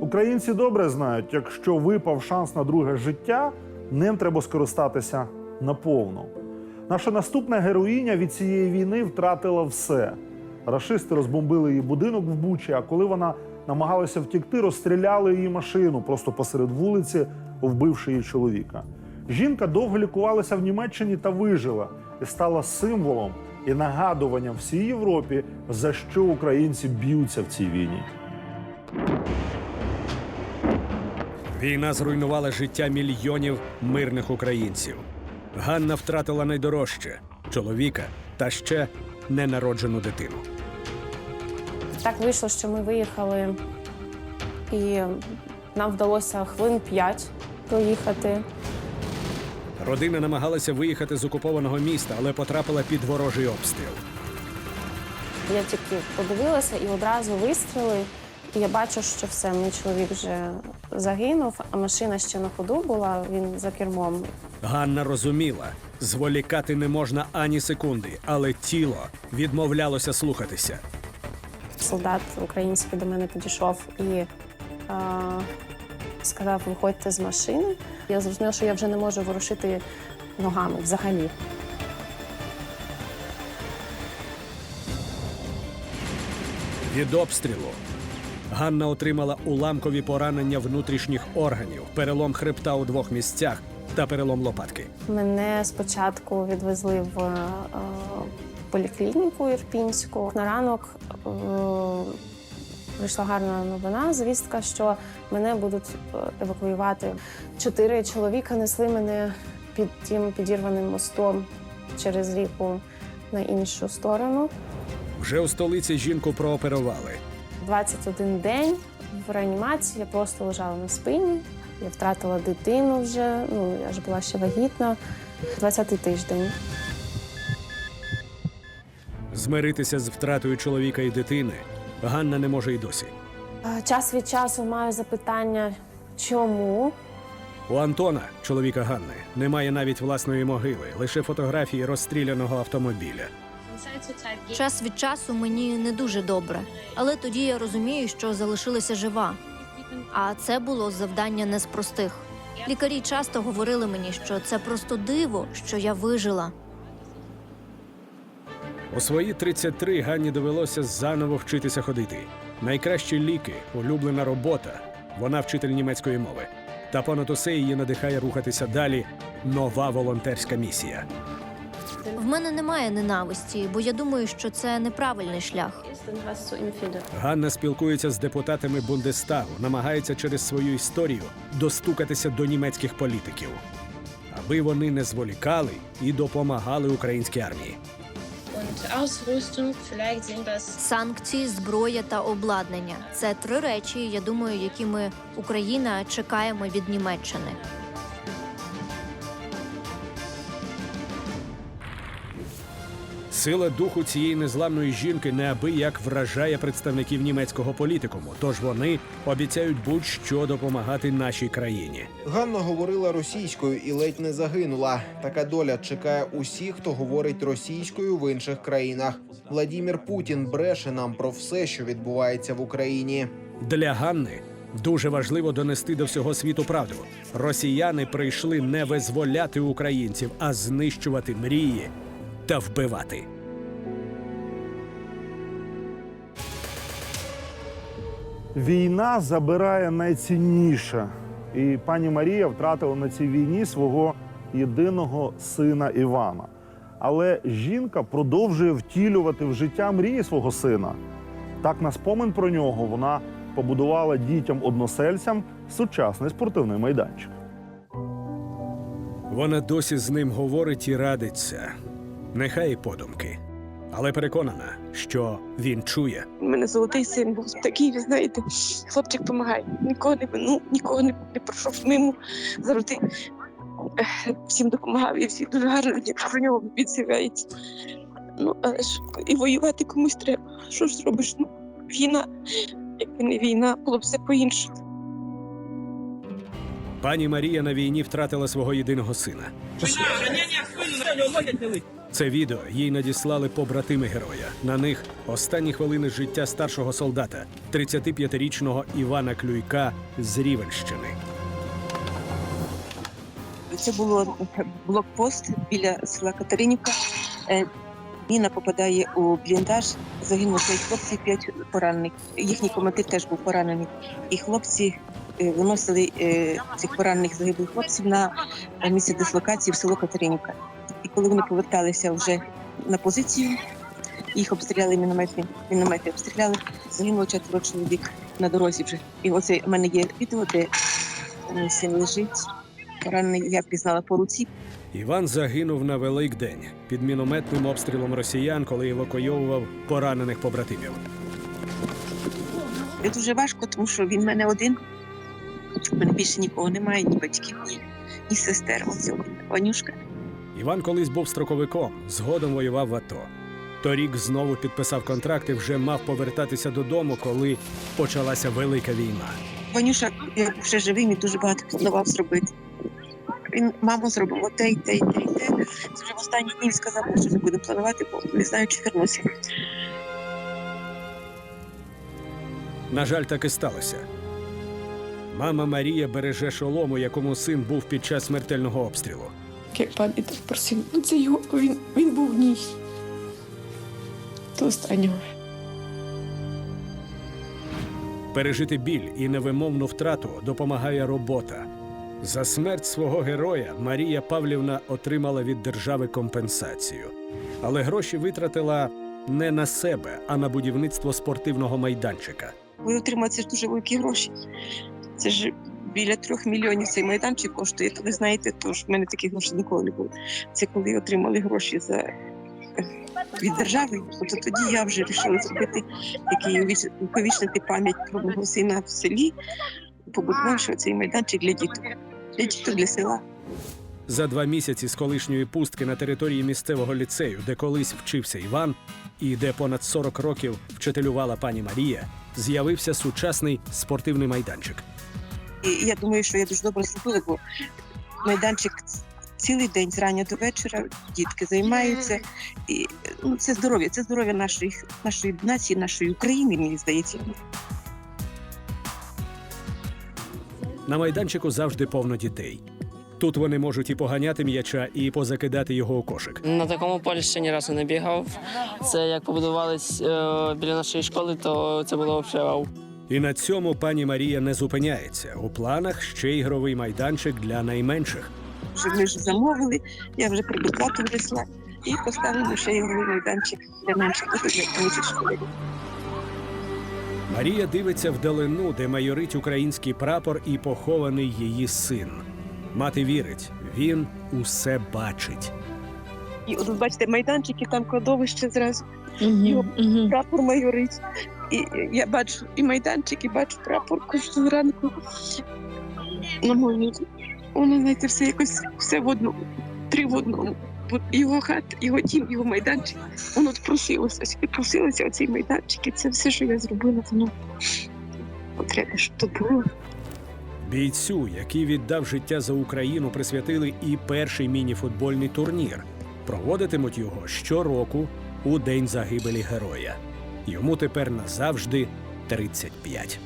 Українці добре знають, якщо випав шанс на друге життя, ним треба скористатися наповну. Наша наступна героїня від цієї війни втратила все. Рашисти розбомбили її будинок в Бучі, а коли вона намагалася втікти, розстріляли її машину просто посеред вулиці, вбивши її чоловіка. Жінка довго лікувалася в Німеччині та вижила і стала символом і нагадуванням всій Європі, за що українці б'ються в цій війні. Війна зруйнувала життя мільйонів мирних українців. Ганна втратила найдорожче чоловіка та ще ненароджену дитину. Так вийшло, що ми виїхали, і нам вдалося хвилин п'ять проїхати. Родина намагалася виїхати з окупованого міста, але потрапила під ворожий обстріл. Я тільки подивилася і одразу вистріли. Я бачу, що все, мій чоловік вже загинув, а машина ще на ходу була, він за кермом. Ганна розуміла, зволікати не можна ані секунди, але тіло відмовлялося слухатися. Солдат український до мене підійшов і а, сказав: виходьте з машини. Я зрозуміла, що я вже не можу ворушити ногами взагалі. Від обстрілу Ганна отримала уламкові поранення внутрішніх органів, перелом хребта у двох місцях та перелом лопатки. Мене спочатку відвезли в е, поліклініку Ірпінську. На ранок е, прийшла гарна новина, звістка, що мене будуть е, евакуювати. Чотири чоловіка несли мене під тим підірваним мостом через ріку на іншу сторону. Вже у столиці жінку прооперували. 21 день в реанімації я просто лежала на спині. Я втратила дитину вже. Ну я ж була ще вагітна. 20-й тиждень. Змиритися з втратою чоловіка і дитини Ганна не може й досі. Час від часу маю запитання, чому? У Антона, чоловіка Ганни, немає навіть власної могили, лише фотографії розстріляного автомобіля. Час від часу мені не дуже добре, але тоді я розумію, що залишилася жива. А це було завдання не з простих. Лікарі часто говорили мені, що це просто диво, що я вижила. У свої 33 Ганні довелося заново вчитися ходити. Найкращі ліки, улюблена робота. Вона вчитель німецької мови. Та понад усе її надихає рухатися далі. Нова волонтерська місія. В мене немає ненависті, бо я думаю, що це неправильний шлях. Ганна спілкується з депутатами Бундестагу, намагається через свою історію достукатися до німецьких політиків, аби вони не зволікали і допомагали українській армії. Санкції, зброя та обладнання це три речі, я думаю, які ми Україна чекаємо від Німеччини. Сила духу цієї незламної жінки неабияк вражає представників німецького політикуму. Тож вони обіцяють будь-що допомагати нашій країні. Ганна говорила російською і ледь не загинула. Така доля чекає усіх, хто говорить російською в інших країнах. Владімір Путін бреше нам про все, що відбувається в Україні. Для Ганни дуже важливо донести до всього світу правду. Росіяни прийшли не визволяти українців, а знищувати мрії та вбивати. Війна забирає найцінніше. І пані Марія втратила на цій війні свого єдиного сина Івана. Але жінка продовжує втілювати в життя мрії свого сина. Так, на спомин про нього вона побудувала дітям-односельцям сучасний спортивний майданчик. Вона досі з ним говорить і радиться. Нехай і подумки. Але переконана, що він чує. У мене золотий син був такий, ви знаєте, хлопчик допомагає. Нікого не ну, нікого не, не пройшов мимо. Завжди всім допомагав і всі дуже гарно про нього відзиваються. Ну, але ж і воювати комусь треба. Що ж зробиш? Ну, війна, якби не війна, було б все по-іншому. Пані Марія на війні втратила свого єдиного сина. Це відео їй надіслали побратими героя. На них останні хвилини життя старшого солдата, 35-річного Івана Клюйка з Рівенщини. Це було блокпост біля села Катеринівка. Е, Міна попадає у бліндаж. Загинуло п'ять хлопців, п'ять поранених. Їхній командир теж був поранений. І хлопці е, виносили е, цих поранених загиблих хлопців на е, місце дислокації в село Катеринівка. І коли вони поверталися вже на позицію, їх обстріляли міномети, міномети обстріляли, загинуло четверо чоловік на дорозі вже. І оце в мене є відео, де е, син лежить. Поранений я впізнала по руці. Іван загинув на Великдень під мінометним обстрілом росіян, коли евакуйовував поранених побратимів. Це дуже важко, тому що він мене один. У мене більше нікого немає, ні батьків, ні, ні сестер. Мене Ванюшка. Іван колись був строковиком, згодом воював в АТО. Торік знову підписав контракт і вже мав повертатися додому, коли почалася велика війна. Ванюша, я ще живий, він дуже багато планував зробити. Він мама зробив те, і те, і те, і те. Це вже в останні дні сказав, що не буде планувати, бо не знаю, чи вернуся. На жаль, так і сталося. Мама Марія береже шолом, у якому син був під час смертельного обстрілу. Як пам'ятник просив, ну це його, він, він був в ній. До останнього. Пережити біль і невимовну втрату допомагає робота. За смерть свого героя Марія Павлівна отримала від держави компенсацію, але гроші витратила не на себе, а на будівництво спортивного майданчика. Ви отримали це ж дуже великі гроші. Це ж біля трьох мільйонів цей майданчик коштує. То ви знаєте, то ж в мене таких грошей ніколи не було. Це коли отримали гроші за від держави, то тоді я вже вирішила зробити такий увічнити пам'ять про мого сина в селі, побудувавши цей майданчик для діток. Для діток для села. За два місяці з колишньої пустки на території місцевого ліцею, де колись вчився Іван, і де понад 40 років вчителювала пані Марія, з'явився сучасний спортивний майданчик. І я думаю, що я дуже добре зробила, бо майданчик цілий день з рання до вечора дітки займаються. І ну, це здоров'я, це здоров'я нашої, нашої нації, нашої України, мені здається. На майданчику завжди повно дітей. Тут вони можуть і поганяти м'яча, і позакидати його у кошик. На такому полі ще ні разу не бігав. Це як побудувались е, біля нашої школи, то це було взагалі вау. І на цьому пані Марія не зупиняється. У планах ще ігровий майданчик для найменших. Ми ж замовили, я вже предоплату внесла і поставили ще ігровий майданчик для менших дітей, для менших школярів. Марія дивиться вдалину, де майорить український прапор і похований її син. Мати вірить, він усе бачить. І от бачите, майданчик, і там кладовище зразу, Його прапор майорить. І я бачу і майданчик, і бачу прапор кожного ранку. На моєму. Воно, знаєте, все якось все в одному, три в одному. Його хат, його дім, його майданчик. Воно просилося, просилося оцей майданчик. І це все, що я зробила, воно треба, щоб то було. Бійцю, який віддав життя за Україну, присвятили і перший мініфутбольний турнір. Проводитимуть його щороку у день загибелі героя. Йому тепер назавжди 35.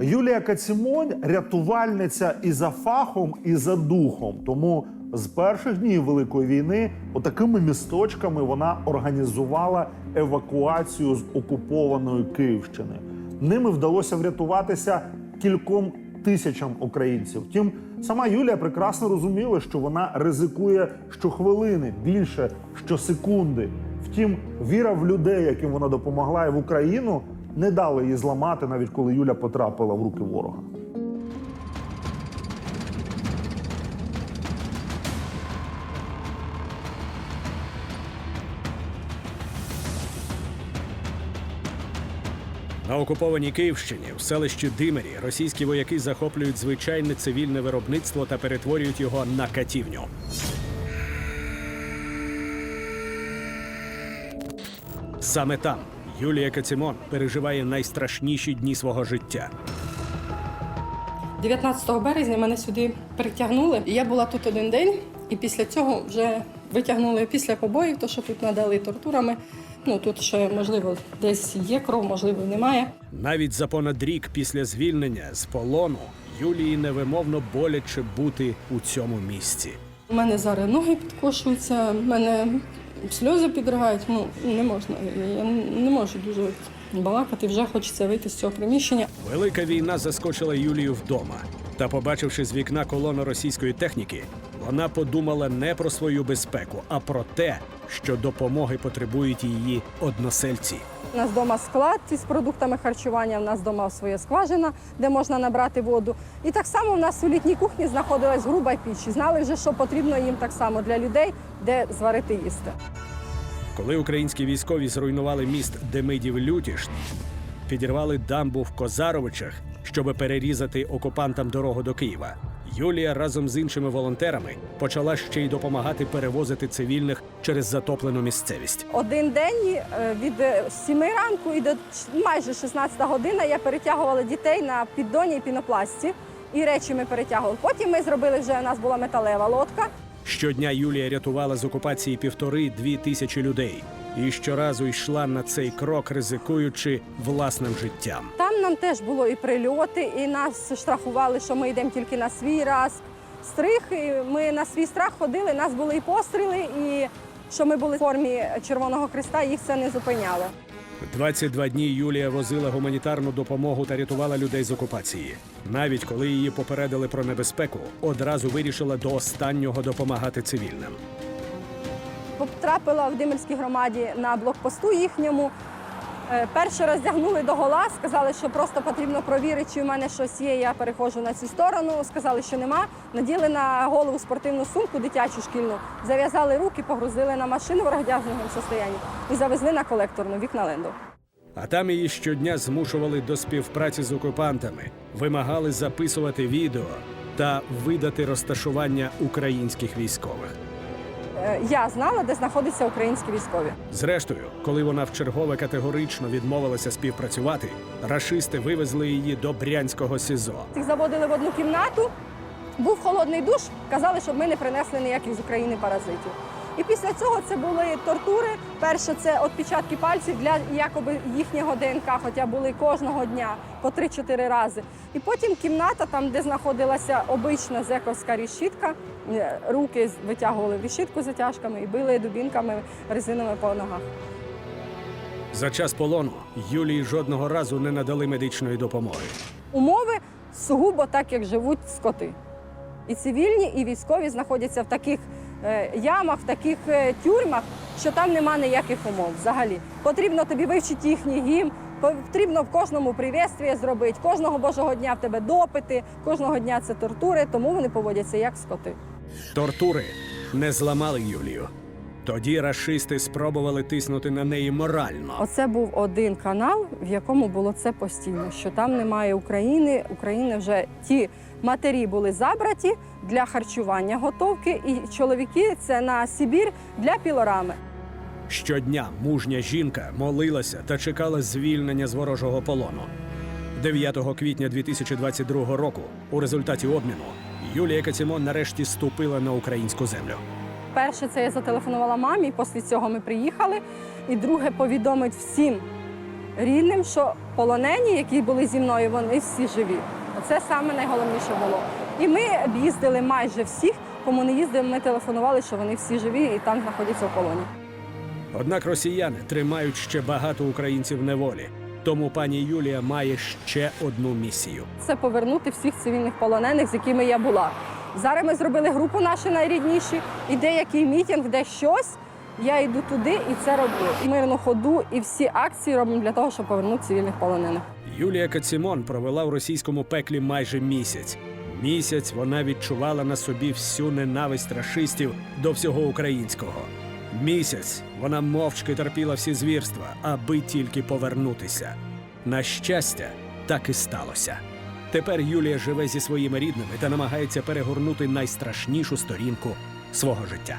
Юлія Кацімонь рятувальниця і за фахом, і за духом. Тому з перших днів Великої війни отакими місточками вона організувала евакуацію з окупованої Київщини. Ними вдалося врятуватися кільком тисячам українців. Втім, сама Юлія прекрасно розуміла, що вона ризикує щохвилини, більше щосекунди. Втім, віра в людей, яким вона допомогла, і в Україну не дала її зламати, навіть коли Юля потрапила в руки ворога. На окупованій Київщині в селищі Димирі російські вояки захоплюють звичайне цивільне виробництво та перетворюють його на катівню. Саме там Юлія Кацімон переживає найстрашніші дні свого життя. 19 березня мене сюди перетягнули. Я була тут один день, і після цього вже витягнули після побоїв, то що тут надали тортурами. Ну тут ще можливо десь є кров, можливо, немає. Навіть за понад рік після звільнення з полону Юлії невимовно боляче бути у цьому місці. У мене зараз ноги підкошуються, в мене сльози підригають. Ну не можна. Я не можу дуже балакати. Вже хочеться вийти з цього приміщення. Велика війна заскочила Юлію вдома. Та, побачивши з вікна колону російської техніки, вона подумала не про свою безпеку, а про те, що допомоги потребують її односельці. У нас вдома склад із продуктами харчування, у нас вдома своя скважина, де можна набрати воду. І так само у нас у літній кухні знаходилась груба піч. І знали вже, що потрібно їм так само для людей, де зварити їсти. Коли українські військові зруйнували міст Демидів Лютіш, підірвали дамбу в Козаровичах, щоб перерізати окупантам дорогу до Києва. Юлія разом з іншими волонтерами почала ще й допомагати перевозити цивільних через затоплену місцевість. Один день е, від 7 ранку і до майже 16 година я перетягувала дітей на піддоні і пінопласті. І речі ми перетягували. Потім ми зробили вже у нас була металева лодка. Щодня Юлія рятувала з окупації півтори-дві тисячі людей і щоразу йшла на цей крок, ризикуючи власним життям. Нам теж було і прильоти, і нас штрафували, що ми йдемо тільки на свій раз. Стриг, і ми на свій страх ходили, нас були і постріли, і що ми були в формі Червоного Христа, їх це не зупиняло. 22 дні Юлія возила гуманітарну допомогу та рятувала людей з окупації. Навіть коли її попередили про небезпеку, одразу вирішила до останнього допомагати цивільним. Потрапила в Димирській громаді на блокпосту їхньому. Е, Перше роздягнули до гола, сказали, що просто потрібно провірити, чи в мене щось є. Я переходжу на цю сторону. Сказали, що нема. Наділи на голову спортивну сумку, дитячу шкільну, зав'язали руки, погрузили на машину в роздягненому стані і завезли на колекторну вікна ленду. А там її щодня змушували до співпраці з окупантами, вимагали записувати відео та видати розташування українських військових. Я знала, де знаходяться українські військові. Зрештою, коли вона вчергове категорично відмовилася співпрацювати, рашисти вивезли її до брянського СІЗО. Їх заводили в одну кімнату, був холодний душ, казали, щоб ми не принесли ніяких з України паразитів. І після цього це були тортури. Перше це відпечатки пальців для якоби їхнього ДНК, хоча були кожного дня по 3-4 рази. І потім кімната, там, де знаходилася обична зековська рішітка, е, руки витягували в рішітку затяжками і били дубінками резиновими по ногах. За час полону Юлії жодного разу не надали медичної допомоги. Умови сугубо так, як живуть скоти. І цивільні, і військові знаходяться в таких ямах, в таких е, тюрмах, що там нема ніяких умов взагалі. Потрібно тобі вивчити їхній гімн, потрібно в кожному привітстві зробити, кожного божого дня в тебе допити, кожного дня це тортури, тому вони поводяться як скоти. Тортури не зламали Юлію. Тоді рашисти спробували тиснути на неї морально. Оце був один канал, в якому було це постійно, що там немає України. України вже ті матері були забраті для харчування готовки, і чоловіки це на Сибір для пілорами. Щодня мужня жінка молилася та чекала звільнення з ворожого полону. 9 квітня 2022 року, у результаті обміну, Юлія Кацімон нарешті ступила на українську землю. Перше, це я зателефонувала мамі, після цього ми приїхали. І друге, повідомить всім рідним, що полонені, які були зі мною, вони всі живі. Оце саме найголовніше було. І ми об'їздили майже всіх, кому не їздили, ми телефонували, що вони всі живі і там знаходяться в полоні. Однак росіяни тримають ще багато українців неволі. Тому пані Юлія має ще одну місію. Це повернути всіх цивільних полонених, з якими я була. Зараз ми зробили групу наші найрідніші, і деякий мітинг, де щось. Я йду туди і це роблю. Мирну ходу, і всі акції робимо для того, щоб повернути цивільних полонених. Юлія Кацімон провела в російському пеклі майже місяць. Місяць вона відчувала на собі всю ненависть рашистів до всього українського. Місяць вона мовчки терпіла всі звірства, аби тільки повернутися. На щастя, так і сталося. Тепер Юлія живе зі своїми рідними та намагається перегорнути найстрашнішу сторінку свого життя.